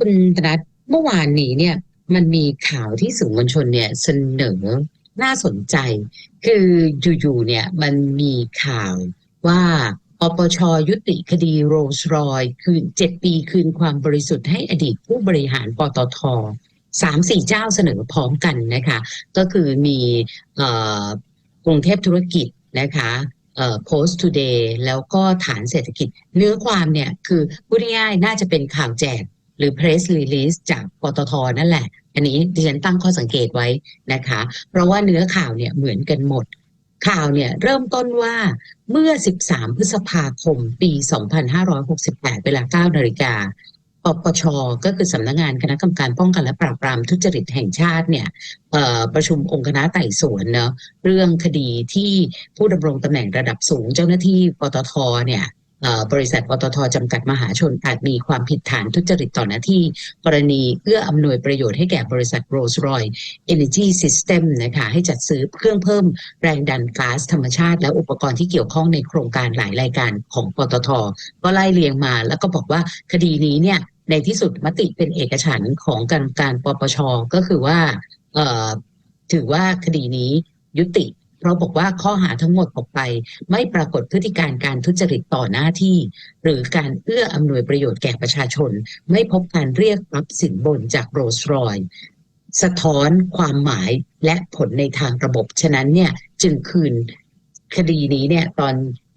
คุณธนัทเมื่อวานนี้เนี่ยมันมีข่าวที่สื่อมวลชนเนี่ยเสนอน่าสนใจ คืออยู่ๆเนี่ยมันมีข่าวว่าปปชยุติคดีโรสรอยคืนเจ็ดปีคืนความบริสุทธิ์ให้อดีตผู้บริหารปตทสามสี่เจ้าเสนอพร้อมกันนะคะ ก็คือมีกรุงเทพธุรกิจนะคะเอ่อ Post Today แล้วก็ฐานเศรษฐกิจ เนื้อความเนี่ยคือพูดง่ายๆน่าจะเป็นข่าวแจก หรือ press release จากปตทนั่นแหละ อันนี้ดิฉันตั้งข้อสังเกตไว้นะคะ เพราะว่าเนื้อข่าวเนี่ยเหมือนกันหมด ข่าวเนี่ยเริ่มต้นว่าเมื่อ 13 พฤษภาคม ปี 2568 เวลา 9 นาฬิกาปปช ก็คือสำนักงานคณะกรรมการป้องกันและปราบปรามทุจริตแห่งชาติเนี่ยประชุมองค์คณะไต่สวนเนาะเรื่องคดีที่ผู้ดำรงตำแหน่งระดับสูงเจ้าหน้าที่ปตทเนี่ย บริษัทปตทจำกัดมหาชนอาจมีความผิดฐานทุจริตต่อหน้าที่ กรณีเอื้ออำนวยประโยชน์ให้แก่บริษัท Rolls-Royce Energy System นะคะให้จัดซื้อเครื่องเพิ่มแรงดันก๊าซธรรมชาติ และอุปกรณ์ที่เกี่ยวข้องในโครงการหลายรายการของปตท ก็ไล่เรียงมาแล้วก็บอกว่าคดีนี้เนี่ยในที่สุดมติเป็นเอกฉันของการการปปชก็คือว่าถือว่าคดีนี้ยุติ เพราะบอกว่าข้อหาทั้งหมดออกไป ไม่ปรากฏพฤติการการทุจริตต่อหน้าที่ หรือการเอื้ออำนวยประโยชน์แก่ประชาชน ไม่พบการเรียกรับสินบนจากโรสรอยสะท้อนความหมายและผลในทางระบบ ฉะนั้นเนี่ยจึงคืนคดีนี้เนี่ยตอน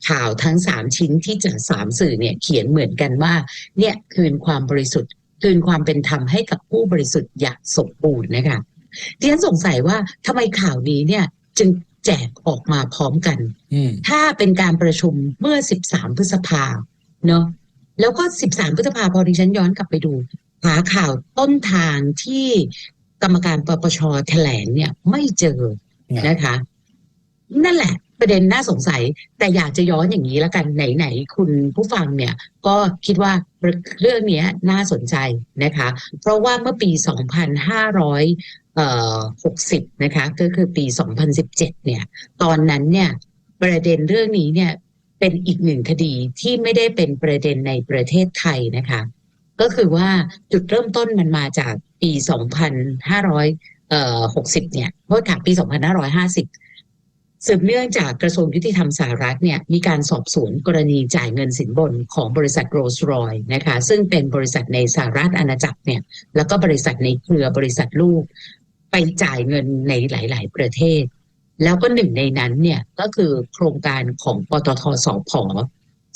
ข่าวทั้งสามชิ้นที่จากสามสื่อเนี่ยเขียนเหมือนกันว่าเนี่ยคืนความบริสุทธิ์ คืนความเป็นธรรมให้กับผู้บริสุทธิ์อย่างสมบูรณ์นะคะดิฉันสงสัยว่าทำไมข่าวนี้เนี่ยจึง แจกออกมาพร้อมกันอืมถ้าเป็นการประชุมเมื่อ 13 พฤษภาเนาะแล้วก็ 13 พฤษภาพอดิฉันย้อนกลับไปดู หาข่าวต้นทางที่กรรมการปปชแถลงเนี่ยไม่เจอนะคะ นั่นแหละ ประเด็นน่าสงสัย แต่อยากจะย้อนอย่างนี้แล้วกันไหนๆคุณผู้ฟังเนี่ยก็คิดว่าเรื่องนี้น่าสนใจนะคะ เพราะว่าเมื่อปี 2,560 นะคะ ก็คือปี 2017 เนี่ย ตอนนั้นเนี่ยประเด็นเรื่องนี้เนี่ยเป็นอีกหนึ่งคดีที่ไม่ได้เป็นประเด็นในประเทศไทยนะคะ ก็คือว่าจุดเริ่มต้นมันมาจากปี 2560 เนี่ยโทษค่ะปี 2550 สืบเนื่องจากกระทรวงยุติธรรมสหรัฐเนี่ยมีการสอบสวนกรณีจ่ายเงินสินบนของบริษัทโรสรอยนะคะซึ่งเป็นบริษัทในสหรัฐอาณาจักรเนี่ยแล้วก็บริษัทในเครือบริษัทลูก ไปจ่ายเงินในหลาย ๆ ประเทศ แล้วก็หนึ่งในนั้นเนี่ยก็คือโครงการของปตทสพ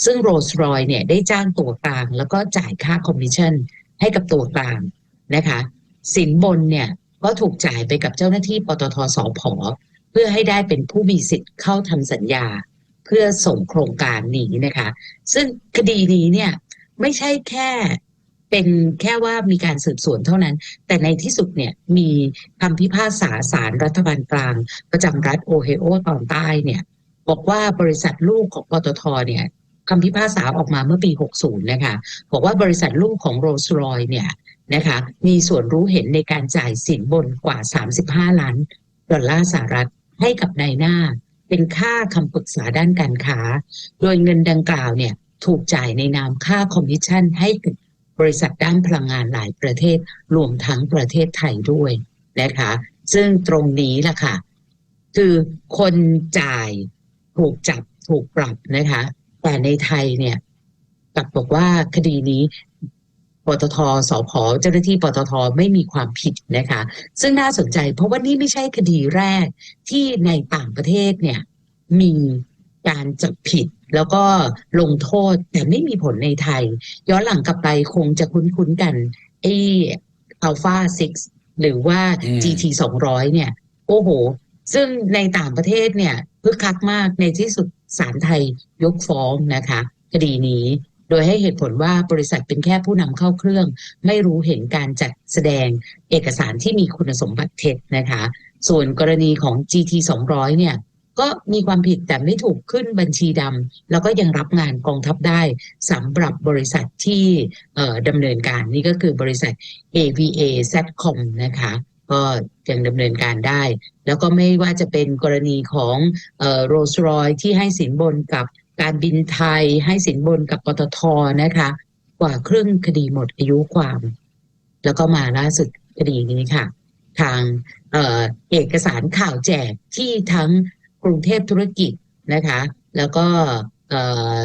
ซึ่งโรสรอยเนี่ยได้จ้างตัวกลาง แล้วก็จ่ายค่าคอมมิชชั่นให้กับตัวกลางนะคะสินบนเนี่ยก็ถูกจ่ายไปกับเจ้าหน้าที่ปตทสพ พื่อให้ได้เป็นผู้มีสิทธิ์เข้าทำสัญญา เพื่อส่งโครงการนี้นะคะ ซึ่งคดีนี้เนี่ยไม่ใช่แค่เป็นแค่ว่ามีการสืบสวนเท่านั้น แต่ในที่สุดเนี่ยมีคำพิพากษาศาลรัฐบาลกลาง ประจำรัฐโอไฮโอตอนใต้เนี่ยบอกว่าบริษัทลูกของปตทเนี่ยคำพิพากษาออกมาเมื่อปี 60 นะคะ บอกว่าบริษัทลูกของโรลส์รอยเนี่ยนะคะมีส่วนรู้เห็นในการจ่ายสินบนกว่า 35 ล้านดอลลาร์สหรัฐ ให้กับนายหน้า เป็นค่าคำปรึกษาด้านการค้า โดยเงินดังกล่าวเนี่ยถูกจ่ายในนามค่าคอมมิชชั่นให้กับบริษัทด้านพลังงานหลายประเทศรวมทั้งประเทศไทยด้วยนะคะซึ่งตรงนี้ล่ะค่ะ คือคนจ่ายถูกจับถูกปรับนะคะ แต่ในไทยเนี่ยกลับบอกว่าคดีนี้ ปตทสพเจ้าหน้าที่ปตทไม่มีความผิดนะคะ ซึ่งน่าสนใจเพราะว่านี่ไม่ใช่คดีแรกที่ในต่างประเทศเนี่ยมีการจับผิดแล้วก็ลงโทษแต่ไม่มีผลในไทย ย้อนหลังกลับไปคงจะคุ้นๆกันไอ้ Alpha 6หรือว่าอืม GT 200 เนี่ย โอ้โห ซึ่งในต่างประเทศเนี่ยคึกคักมากในที่สุดศาลไทยยกฟ้องนะคะ คดีนี้ โดยให้เหตุผลว่าบริษัทเป็นแค่ผู้นำเข้าเครื่อง ไม่รู้เห็นการจัดแสดงเอกสารที่มีคุณสมบัติเท็จนะคะ ส่วนกรณีของ GT 200เนี่ยก็มีความผิดแต่ไม่ถูกขึ้นบัญชีดำแล้วก็ยังรับงานกองทัพได้สำหรับบริษัทที่ดำเนินการนี่ก็คือบริษัท AVA Satcom นะคะก็ยังดำเนินการได้ แล้วก็ไม่ว่าจะเป็นกรณีของโรสรอยที่ให้สินบนกับ การบินไทยให้สินบนกับปตทนะคะ กว่าครึ่งคดีหมดอายุความ แล้วก็มาล่าสุดคดีนี้ค่ะ ทางเออเอกสารข่าวแจกที่ทั้งกรุงเทพธุรกิจนะคะ แล้วก็เอ่อ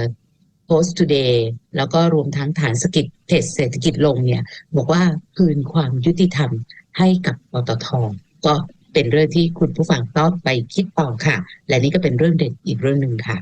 Post Today แล้วก็รวมทั้งฐานสกิจเพจเศรษฐกิจลงเนี่ย บอกว่าคืนความยุติธรรมให้กับปตทก็เป็นเรื่องที่คุณผู้ฟังต้องไปคิดต่อค่ะ และนี่ก็เป็นเรื่องเด่นอีกเรื่องหนึ่งค่ะ